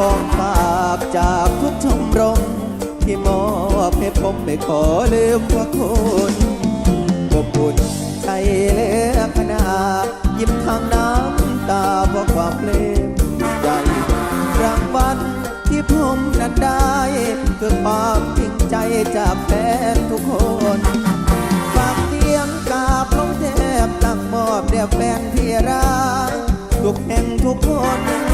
ของฝากจากทุกชมรม ที่มอบให้ผมไม่ขอลืมพวกคุณอบอุ่นใจเลือขนาดยิ้มทางน้ำตาเพราะความเพลมใจรางวัลที่ผมนั้นได้คือความจริงใจจากแฟนทุกคนฝากเสียงกราบลงแทบตั้งมอบแด่แฟนที่รักทุกแห่งทุกคน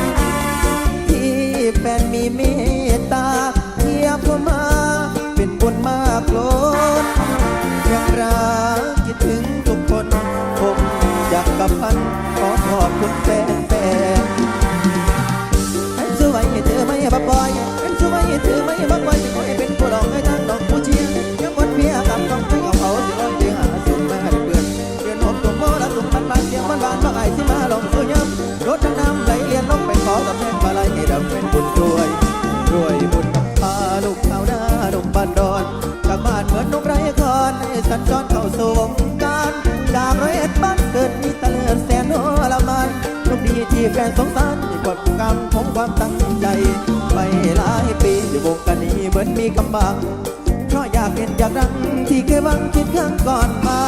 แฟนมีเมตตาเทียบเข้ามา เป็นปนมากล้น ที่แฟนสงสารที่กดกรรมของความตั้งใจไปหลายปีอยู่วงกันนี้เหมือนมีกำบัง เพราะอยากเห็นอยากดังที่เคยหวังคิดครั้งก่อนมา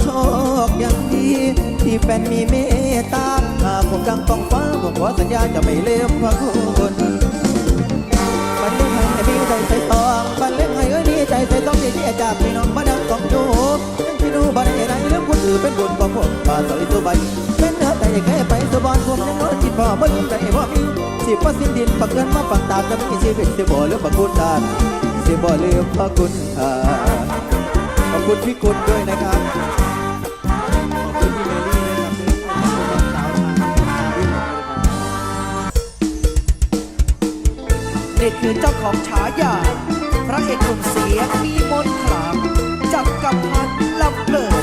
โชคอย่างดี ที่แฟนมีเมตตาหากผมดังต้องฟ้าผมขอสัญญาจะไม่เลืมพระคุณบันเล่งให้มีใจใส่ตองบันเล่งให้เอ้ยมีใจใส่ตองที่ที่จากพี่น้องมาดังต้องดูยังที่ดูบันไหนเรื่องคนอื่นเป็นบุญของผมมาสอยตัวใบเป็นเนื้อแต่ แค่ไปสบอนผมยังน้อยจิตพอบ่ลืมใจบ่มีสิบ่สิ้นดินปักเงินมาฝังตามจะมีชีวิตสิบ่ลืมพระคุณทานสิบ่ลืมพระคุณทานขอบคุณพี่คุณด้วยนะครับขอบคุณพี่เมลี่ด้วยครับนี่คือเจ้าของฉายาพระเอกหนุ่มเสียงมีมนต์ขลังจับกับพันลำเลิศ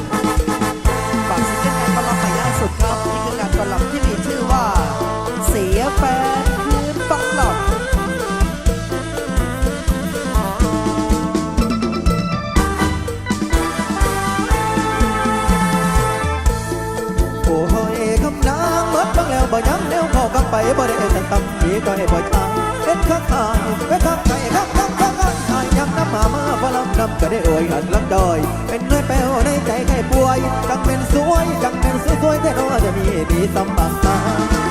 ไปบ่ได้แต่ตำผีก็ให้บ่ช่างเป็นข้างข้างเป็นข้าไก่ข้างข้างข้างข้างข้างยังน้ำมามาพลังนำก็ได้โอยหันลำดอย เป็นเงยแป้วในใจใครป่วยจังเป็นสวยจังเป็นสวยสวยแต่น้อจะมีดีสำบักตา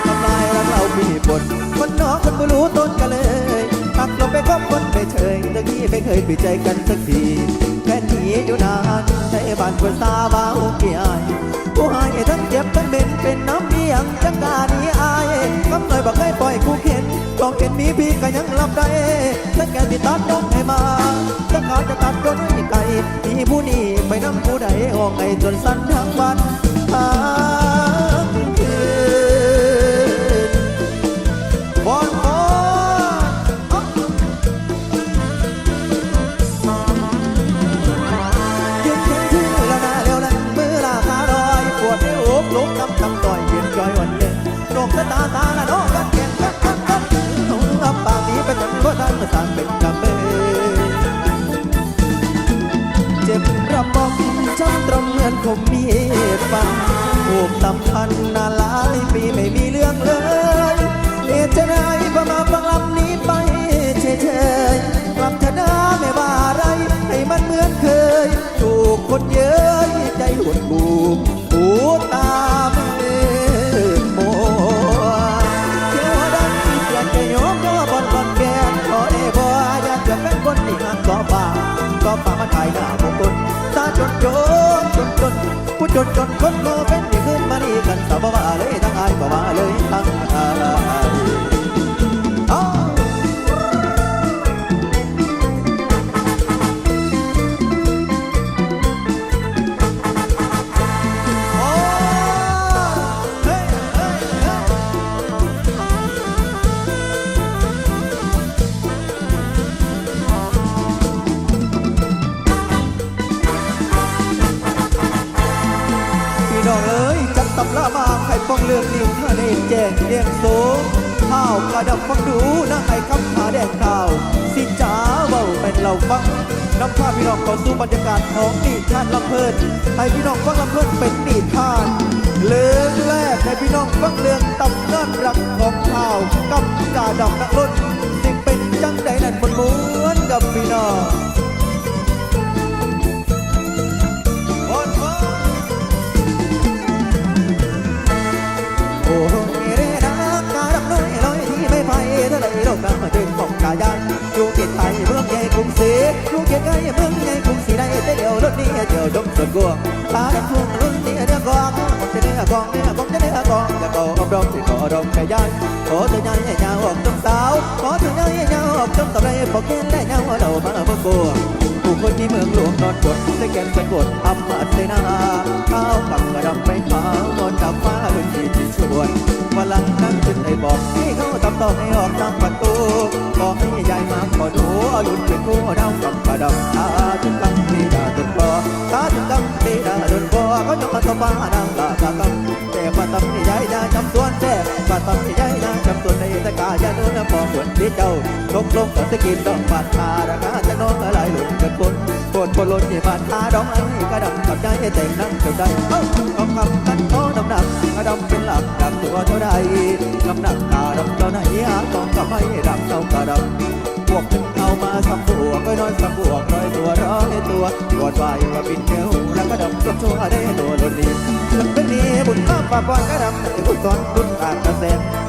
ทำลายรักเรามีบทคนน้องคนบ่รู้ต้นกันเลยหักลงไปคบคนไปเฉยตะกี้ไม่เคยปิดใจกันสักทีแค่หนีอยู่นานใจบ้านคนสาบาเกี่ยยผู้หายทั้งเจ็บทั้งเป็นเป็นน้ำเมียงจังกานี้อา คำหน่อยบอกให้ปล่อยกูเข็นกองเข็นมีพี่ก็ยังรับได้ทั้าแกติดตัดน้องให้มาทั้งขาจะตัดต้นให้ไก่มีผู้นี้ไปนำผู้ใดออกไก่จนสั้นทั้งวัน ตรมเหมือนคมมีดฟันผูกสัมพันธ์นานหลายปีไม่มีเรื่องเลยเอจะได้ประมาฟังลำนี้ไปเฉยๆกลับเถอะนะไม่ว่าอะไร ให้มันเหมือนเคย ถูกคนเย้ยใจหดบูม น ไข่องเลือกนิ่มเธอเนแจ้งเรียงสูงข้าวกระดับฟังดูนะไอ้คำขาแดงข่าว สิจ๋าเบาเป็นเราฟังนำพาพี่น้องเข้าสู่บรรยากาศของนิทานลำเพลินให้พี่น้องฟังลำเพลินเป็นนิทานเรื่องแรกให้พี่น้องฟังเรื่องตำนานรักของข้าวกับกาดำนักล้นสิเป็นจังใดนั่นมันม้วนกับพี่น้อง ดมส่วนกวงตาดำทุ่งรุ่นนี้เนื้อกองผมจะเนื้อกองเนื้อกองจะเนื้อกองจะโตอบรมที่ขอรมกายันขอเธอยันใหญ่ยาวออกจงสาวขอเธอยันใหญ่ยาวออกจงตะไรพอกแค่และยาวเรามาเมื่อกลัวผู้คนที่เมืองหลวงนอนกดได้แก่นสะกดทำมาเสนาข้าวปักกระดำไปหามนดับฟ้ารุ่นที่ที่ชวนวันหลังนั่งขึ้นได้บอกให้เขาตำต่อให้ออกทางประตูบอกให้ยายมาขอดูเอารุ่นเป็นกู้ดาวกับกระดำ จนพอเขายกมาตบฟ้านางลาตากำแต่มาตำให้ยายนาจำส่วนแต่มาตำให้ยายนาจำส่วนในตะกายาเดินมองเหมือนที่เจ้าลงลงกับสกินดอกบาดตาราคาจะน้องอะไรหลุดกินคนปวดปวดล้นที่บาดตาดองไอ้กระดำกับใจเต็มนั่งเต็มใจเอ้าต้องคำกันโอ้น้ำหนักกระดำเป็นหลักดับตัวเท่าใดน้ำหนักตาดำเท่าไหนหาต้องกับไม่ดำเท่ากระดำ พวกมึงเอามาสำบวก็นอยสำบวกร้อยตัวร้อยตัวปวดไหวมาบินเดียวแล้วกระดำกับชั่วได้ตัวล้นดีมันเป็นนี้บุญข้าปากวันกระดำในบุญตอนบุญปากกระแส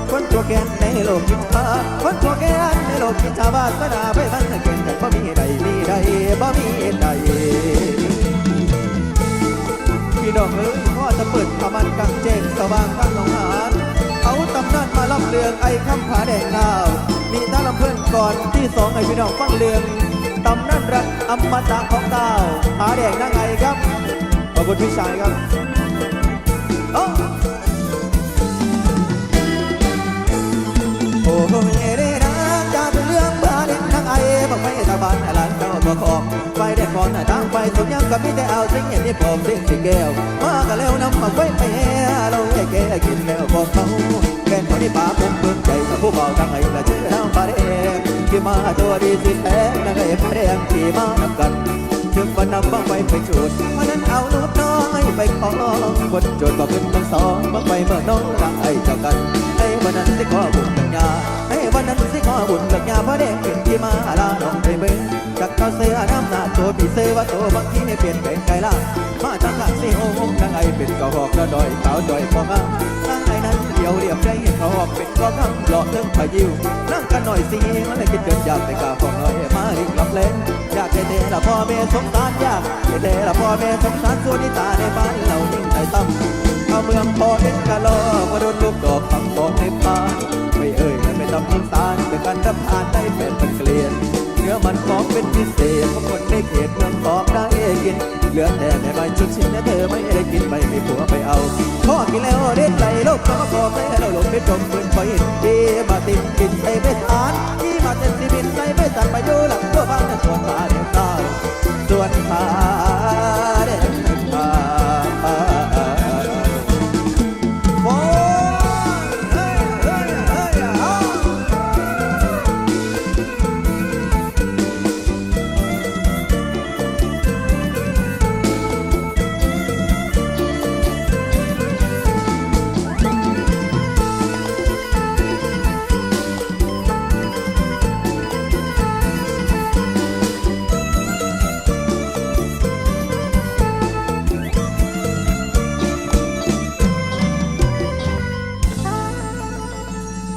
คนตัวแกนในโลกกิจาคนตัวแกนในโลกกิจาบาสนาไปมันเก่งแต่บ่มีใดมีใดบ่มีใดพี่น้องเอ้ยพ่อจะเปิดพมันกลางเจงสว่างข้างหนองหานเอาตำนานมาล่ำเลืองไอ้คำผาแดงดาว ก่อนที่สองให้พี่น้องฟังเลืองตำนานรักอมตะของดาวผาแดงนั่งไงครับขอบคุณพี่ชายครับโอ้โอ้โหเอเดนะจะเป็นเรื่องผาแดงนั่งไอ้บอกไม่ตะบานหลานเจ้าตัวของไฟแดงก่อนทางไฟสุดยังกับมีแต่เอาสิ่งอย่างนี้ผมสิ่งสิแก้วมากันแล้วนำมาไว้ไปเราแก่แก่กินแล้วบอกเขาแก่คนที่ป่าผมเบิ่งใจกับผู้เบาทั้งไอ้ละชื่อ มาตัวดีสิแท้นั่งไอ้ปลาแดงที่มานำกันถึงวันนำบังไฟไปจุดเพราะนั้นเอาลูกน้อยไปขอบนจทย์ก็ขึ้นทั้งสองบังไฟเมื่อน้องรักไอ้เจ้ากันให้วันนั้นสิขอบุญกัญญาให้วันนั้นสิขอบุญกัญญาพระแดงเป็นที่มาลาน้องไปเบิ่งจากเขาเสื้อน้ำหน้าตัวพี่เสือว่าตัวบางทีไม่เปลี่ยนเป็นไกลล่ะมาจากหลังสิโอ้นางไอ้เป็นกระหอกกระดอยขาวดอยพองามางไอ้นั้ เดียวเรียบใจเขาหอกเป็นกองคำหล่อเรื่องพายิวนั่งกันหน่อยสิมันเลยคิดเกินอยากแต่กาฟองน้อยมาริกลับเล่นอยากให้เดละพ่อแม่สงสารอยากให้เดละพ่อแม่สงสารส่วนนิตาในบ้านเรายิ่งใจต่ำเอาเมืองพอเอ็นกะลอมาโดนลูกดอกคำบอกในป่าไม่เอ่ยและไม่ต้องสงสารเป็นการรับทานได้เป็นมันเกลียนเนื้อมันของเป็นพิเศษของคนในเขตเมืองของได้กินเหลือแต่ ดก็ขอไปเราลงเป็นลมเป็นไฟดีมาติดบินไปไม่ทานที่มาเต็มที่บินไปไม่ตัดไปดูหลังตัวบ้านตัวตาเดียวตาส่วนตา